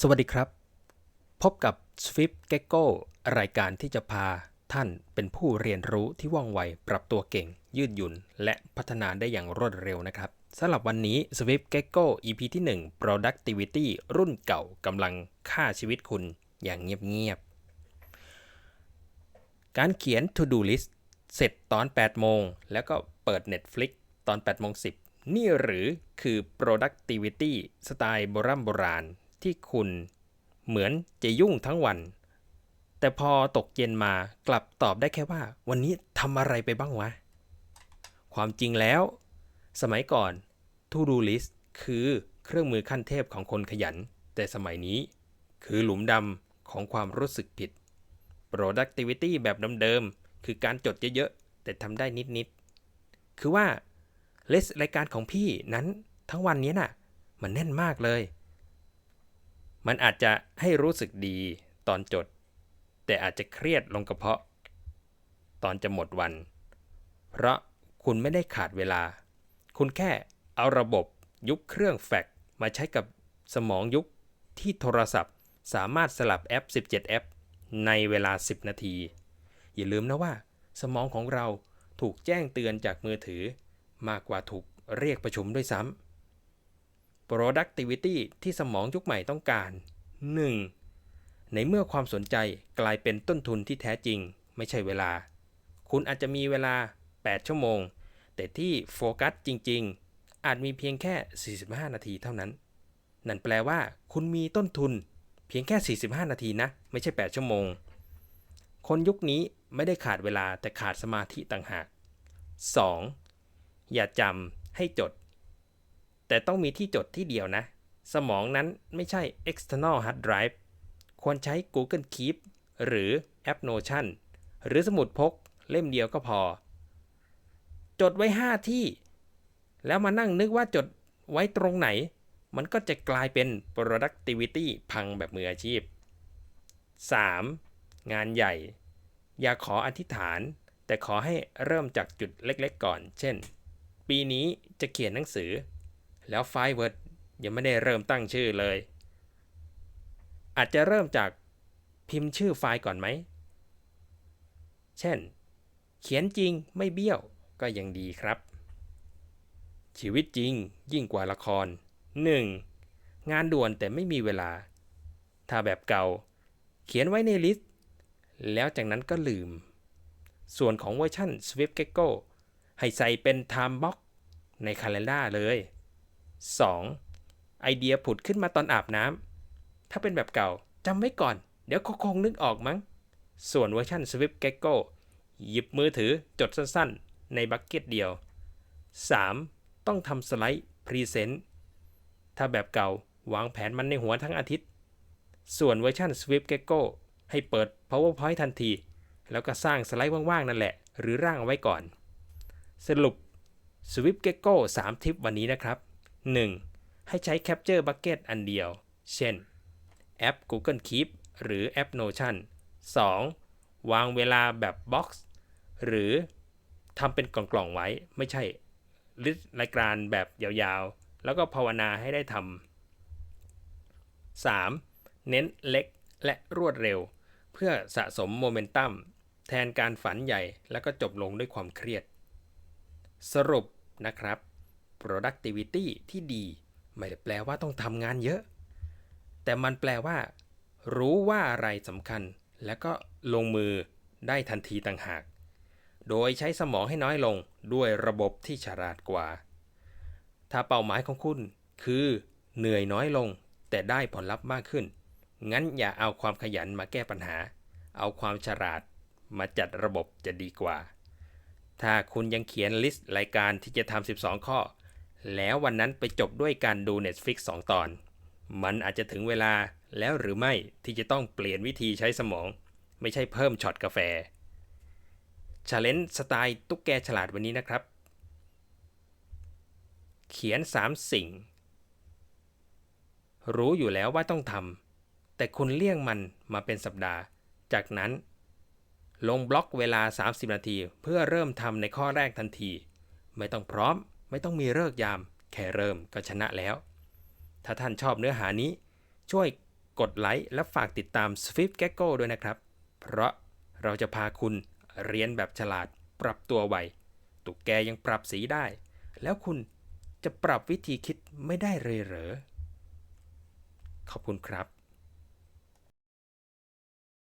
สวัสดีครับ พบกับ Swift Gecko รายการที่จะพาท่านเป็นผู้เรียนรู้ที่ว่องไว ปรับตัวเก่ง ยืดหยุ่น และพัฒนาได้อย่างรวดเร็วนะครับสำหรับวันนี้ Swift Gecko EP ที่ 1 Productivity รุ่นเก่ากำลังฆ่าชีวิตคุณอย่างเงียบๆ การเขียน To Do List เสร็จตอน 8 โมง แล้วก็เปิด Netflix ตอน 8 โมง 10 นี่หรือคือ productivity สไตล์โบราณโบราณ ที่คุณ เหมือนจะยุ่งทั้งวัน แต่พอตกเย็นมากลับตอบได้แค่ว่า วันนี้ทำอะไรไปบ้างวะ ความจริงแล้ว สมัยก่อน To Do List คือเครื่องมือขั้นเทพของคนขยัน แต่สมัยนี้ คือหลุมดำของความรู้สึกผิด productivity แบบเดิมๆ คือการจดเยอะๆ แต่ทำได้นิดๆ คือว่าเลสรายการของพี่นั้นทั้งวันนี้น่ะ มันแน่นมากเลย มันอาจจะให้รู้สึกดีตอนจด แต่อาจจะเครียดลงกระเพาะ ตอนจะหมดวัน เพราะคุณไม่ได้ขาดเวลา คุณแค่เอาระบบยุคเครื่องแฟกมาใช้กับสมองยุคที่โทรศัพท์ สามารถสลับแอป 17 แอป ในเวลา 10 นาที อย่าลืมนะว่า สมองของเราถูกแจ้งเตือนจากมือถือ มากกว่าถูกเรียกประชุมด้วยซ้ำ productivity ที่สมองยุคใหม่ต้องการ 1. ในเมื่อความสนใจกลายเป็นต้นทุนที่แท้จริง ไม่ใช่เวลา คุณอาจจะมีเวลา 8 ชั่วโมง แต่ที่โฟกัสจริง ๆ อาจมีเพียงแค่ 45 นาทีเท่านั้น นั่นแปลว่า คุณมีต้นทุน เพียงแค่ 45 นาทีนะ ไม่ใช่ 8 ชั่วโมง คนยุคนี้ไม่ได้ขาดเวลาแต่ขาดสมาธิต่างหาก 2. อย่าจำให้จด แต่ต้องมีที่จดที่เดียวนะ สมองนั้นไม่ใช่ external hard drive ควรใช้ Google Keep หรือแอป Notion หรือสมุดพกเล่มเดียวก็พอ จดไว้ 5 ที่ แล้วมานั่งนึกว่าจดไว้ตรงไหน มันก็จะกลายเป็น productivity พังแบบมืออาชีพ 3. งานใหญ่ อย่าขออธิษฐาน แต่ขอให้เริ่มจากจุดเล็กๆก่อน เช่น ปีนี้จะเขียนหนังสือ แล้วไฟล์ Word ยังไม่ได้เริ่มตั้งชื่อเลย อาจจะเริ่มจากพิมพ์ชื่อไฟล์ก่อนไหม เช่น เขียนจริงไม่เบี้ยวก็ยังดีครับ ชีวิตจริงยิ่งกว่าละคร 1. งานด่วนแต่ไม่มีเวลา ถ้าแบบเก่า เขียนไว้ในลิสต์ แล้วจากนั้นก็ลืม ส่วนของเวอร์ชัน Swift Gecko ให้ใส่เป็น Time Box ใน Calendar เลย 2. ไอเดียผุดขึ้นมาตอนอาบน้ำ ถ้าเป็นแบบเก่าจำไว้ก่อน เดี๋ยวเขาคงนึกออกมั้ง ส่วนเวอร์ชัน Swift Gecko หยิบมือถือจดสั้นๆ ในบักเก็ตเดียว 3. ต้องทำสไลด์พรีเซนต์ ถ้าแบบเก่าวางแผนมันในหัวทั้งอาทิตย์ ส่วนเวอร์ชัน Swift Gecko ให้เปิด PowerPoint ทันที แล้วก็สร้างสไลด์ว่างๆ นั่นแหละ หรือร่างเอาไว้ก่อน สรุป Swift Gecko 3 ทิปวันนี้นะครับ 1. ให้ใช้ Capture Bucket อันเดียว เช่น แอป Google Keep หรือแอป Notion 2. วางเวลาแบบ Box หรือทำเป็นกล่องๆไว้ไม่ใช่ลิสต์รายการแบบยาวๆ แล้วก็ภาวนาให้ได้ทำ 3. เน้นเล็กและรวดเร็ว เพื่อสะสมโมเมนตัมแทนการฝันใหญ่แล้วก็จบลงด้วยความเครียด สรุปนะครับ productivity ที่ดี ไม่ได้แปลว่าต้องทำงานเยอะ แต่มันแปลว่า รู้ว่าอะไรสำคัญ แล้วก็ลงมือได้ทันทีต่างหาก โดยใช้สมองให้น้อยลงด้วยระบบที่ฉลาดกว่า ถ้าเป้าหมายของคุณ คือเหนื่อยน้อยลง แต่ได้ผลลัพธ์มากขึ้น งั้นอย่าเอาความขยันมาแก้ปัญหา เอาความฉลาดมาจัดระบบจะดีกว่า ถ้าคุณยังเขียนลิสต์รายการที่จะทำ 12 ข้อ แล้ววันนั้นไปจบด้วยการดู Netflix 2 ตอน มันอาจจะถึงเวลาแล้วหรือไม่ที่จะต้องเปลี่ยนวิธีใช้สมอง ไม่ใช่เพิ่มช็อตกาแฟชาเลนจ์สไตล์ตุ๊กแกฉลาดวันนี้นะครับ เขียน 3 สิ่ง รู้อยู่แล้วว่าต้องทำแต่คุณเลี่ยงมันมาเป็นสัปดาห์ จากนั้น ลงบล็อกเวลา 30 นาที เพื่อเริ่มทำในข้อแรกทันที ไม่ต้องพร้อม ไม่ต้องมีเลิกยาม แค่เริ่มก็ชนะแล้ว ถ้าท่านชอบเนื้อหานี้ ช่วยกดไลค์และฝากติดตาม Swift Gecko ด้วยนะครับ เพราะเราจะพาคุณเรียนแบบฉลาด ปรับตัวไวตุกแกยังปรับสีได้ แล้วคุณจะปรับวิธีคิดไม่ได้เลยเหรอ ขอบคุณครับ